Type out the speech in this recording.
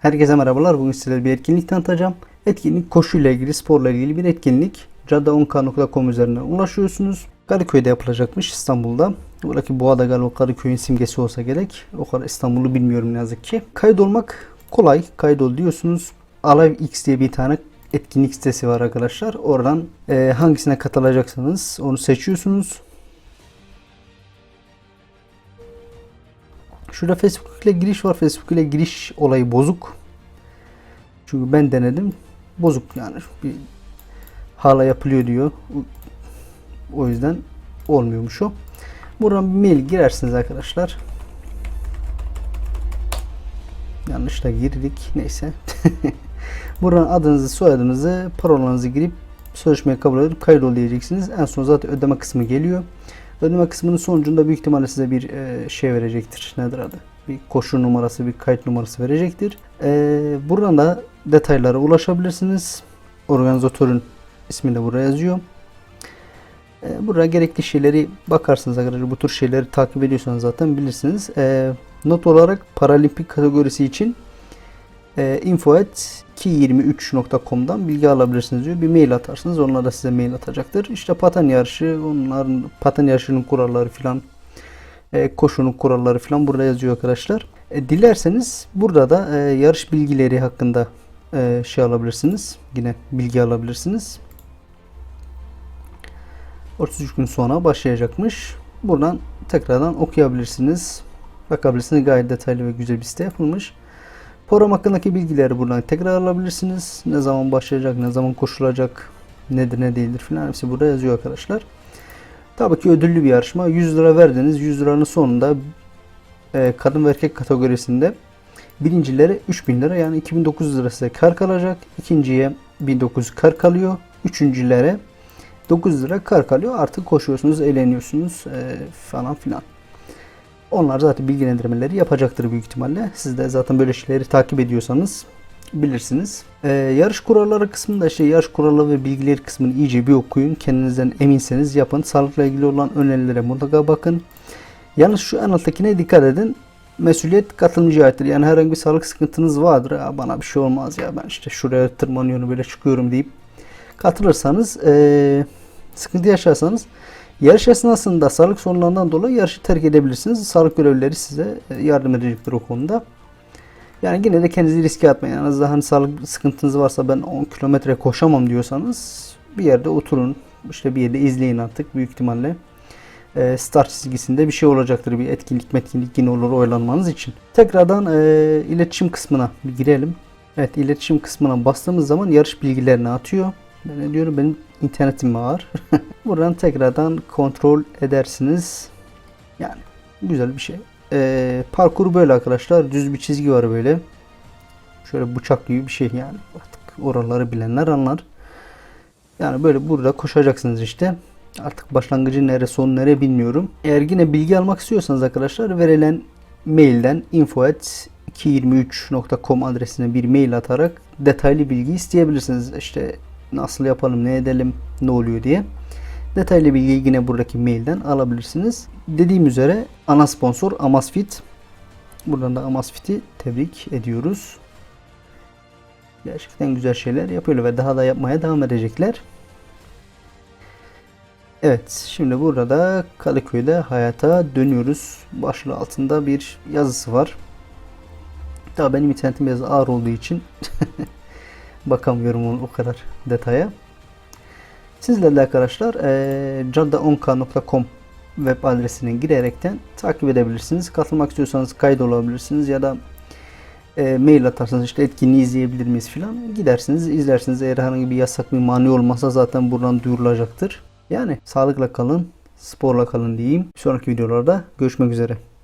Herkese merhabalar. Bugün size bir etkinlik tanıtacağım. Etkinlik koşuyla ilgili, sporla ilgili bir etkinlik. cadde10k.com üzerinden ulaşıyorsunuz. Kadıköy'de yapılacakmış İstanbul'da. Buradaki boğa da galiba Kadıköy'ün simgesi olsa gerek. O kadar İstanbul'u bilmiyorum ne yazık ki. Kaydolmak kolay. Kaydol diyorsunuz. Alive X diye bir tane etkinlik sitesi var arkadaşlar. Oradan e, hangisine katılacaksınız onu seçiyorsunuz. Şurada Facebook ile giriş var. Facebook ile giriş olayı bozuk. Çünkü ben denedim. Bozuk yani. Bir hala yapılıyor diyor. O yüzden olmuyormuş o. Buradan bir mail girersiniz arkadaşlar. Yanlış da girdik. Neyse. Buradan adınızı, soyadınızı, parolanızı girip sözleşmeye kabul edip kaydol diyeceksiniz. En son zaten ödeme kısmı geliyor. Ödeme kısmının sonucunda büyük ihtimalle size bir e, şey verecektir. Nedir adı? Bir koşu numarası, bir kayıt numarası verecektir. E, buradan da detaylara ulaşabilirsiniz. Organizatörün ismi de buraya yazıyor. E, buraya gerekli şeyleri bakarsınız arkadaşlar. Bu tür şeyleri takip ediyorsanız zaten bilirsiniz. E, not olarak paralimpik kategorisi için e, info.ki23.com'dan bilgi alabilirsiniz diyor. Bir mail atarsınız. Onlar da size mail atacaktır. İşte paten yarışı, onların paten yarışının kuralları filan, e, koşunun kuralları filan burada yazıyor arkadaşlar. E, dilerseniz burada da e, yarış bilgileri hakkında e, şey alabilirsiniz. Yine bilgi alabilirsiniz. 33 gün sonra başlayacakmış. Buradan tekrardan okuyabilirsiniz. Bakabilirsiniz. Gayet detaylı ve güzel bir site yapılmış. Program hakkındaki bilgileri buradan tekrar alabilirsiniz. Ne zaman başlayacak, ne zaman koşulacak, nedir ne değildir filan hepsi burada yazıyor arkadaşlar. Tabii ki ödüllü bir yarışma. 100 lira verdiniz. 100 liranın sonunda e, kadın ve erkek kategorisinde birincilere 3000 lira yani 2900 lira size kar kalacak. İkinciye 1900 kar kalıyor. Üçüncülere 900 lira kar kalıyor. Artık koşuyorsunuz, eğleniyorsunuz e, falan filan. Onlar zaten bilgilendirmeleri yapacaktır büyük ihtimalle. Siz de zaten böyle şeyleri takip ediyorsanız bilirsiniz. Ee, yarış kuralları kısmında işte yarış kuralları ve bilgileri kısmını iyice bir okuyun. Kendinizden eminseniz yapın. Sağlıkla ilgili olan önerilere mutlaka bakın. Yalnız şu en alttakine dikkat edin. Mesuliyet katılımcıya aittir. Yani herhangi bir sağlık sıkıntınız vardır. Ya bana bir şey olmaz ya ben işte şuraya tırmanıyorum böyle çıkıyorum deyip katılırsanız ee, sıkıntı yaşarsanız Yarış esnasında sağlık sorunlarından dolayı yarışı terk edebilirsiniz. Sağlık görevlileri size e, yardım edecektir o konuda. Yani yine de kendinizi riske atmayın. En azından hani sağlık sıkıntınız varsa ben 10 kilometre koşamam diyorsanız bir yerde oturun. İşte bir yerde izleyin artık büyük ihtimalle. E, start çizgisinde bir şey olacaktır. Bir etkinlik metkinlik yine olur oylanmanız için. Tekrardan e, iletişim kısmına bir girelim. Evet iletişim kısmına bastığımız zaman yarış bilgilerini atıyor. Ben diyorum benim internetim var. Buradan tekrardan kontrol edersiniz. Yani güzel bir şey. Ee, parkur böyle arkadaşlar. Düz bir çizgi var böyle. Şöyle bıçak gibi bir şey yani. Artık oraları bilenler anlar. Yani böyle burada koşacaksınız işte. Artık başlangıcı nere son nere bilmiyorum. Eğer yine bilgi almak istiyorsanız arkadaşlar verilen mailden info.223.com adresine bir mail atarak detaylı bilgi isteyebilirsiniz. İşte nasıl yapalım, ne edelim, ne oluyor diye. Detaylı bilgiyi yine buradaki mailden alabilirsiniz. Dediğim üzere ana sponsor Amazfit. Buradan da Amazfit'i tebrik ediyoruz. Gerçekten güzel şeyler yapıyorlar ve daha da yapmaya devam edecekler. Evet, şimdi burada Kadıköy'de hayata dönüyoruz. Başlığı altında bir yazısı var. Daha benim internetim biraz ağır olduğu için bakamıyorum onu o kadar detaya. Sizler de arkadaşlar e, cadde10k.com web adresine girerekten takip edebilirsiniz. Katılmak istiyorsanız kaydolabilirsiniz ya da e, mail atarsanız işte etkinliği izleyebilir miyiz filan gidersiniz izlersiniz. Eğer herhangi bir yasak bir mani olmasa zaten buradan duyurulacaktır. Yani sağlıkla kalın, sporla kalın diyeyim. Bir sonraki videolarda görüşmek üzere.